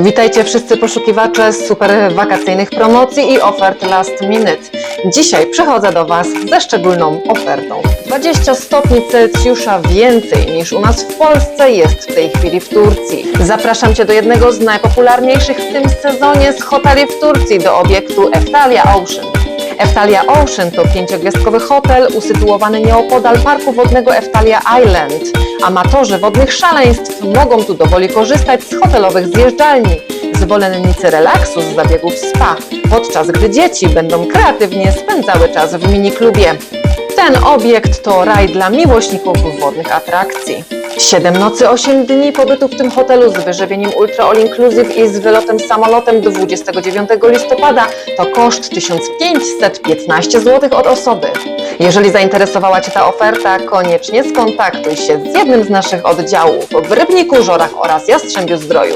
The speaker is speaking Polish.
Witajcie wszyscy poszukiwacze super wakacyjnych promocji i ofert last minute. Dzisiaj przychodzę do Was ze szczególną ofertą. 20 stopni Celsjusza więcej niż u nas w Polsce jest w tej chwili w Turcji. Zapraszam Cię do jednego z najpopularniejszych w tym sezonie z hoteli w Turcji, do obiektu Eftalia Ocean. Eftalia Ocean to pięciogwiazdkowy hotel usytuowany nieopodal parku wodnego Eftalia Island. Amatorzy wodnych szaleństw mogą tu dowoli korzystać z hotelowych zjeżdżalni. Zwolennicy relaksu z zabiegów spa, podczas gdy dzieci będą kreatywnie spędzały czas w miniklubie. Ten obiekt to raj dla miłośników wodnych atrakcji. 7 nocy, 8 dni pobytu w tym hotelu z wyżywieniem Ultra All Inclusive i z wylotem samolotem 29 listopada to koszt 1515 zł od osoby. Jeżeli zainteresowała Cię ta oferta, koniecznie skontaktuj się z jednym z naszych oddziałów w Rybniku, Żorach oraz Jastrzębiu Zdroju.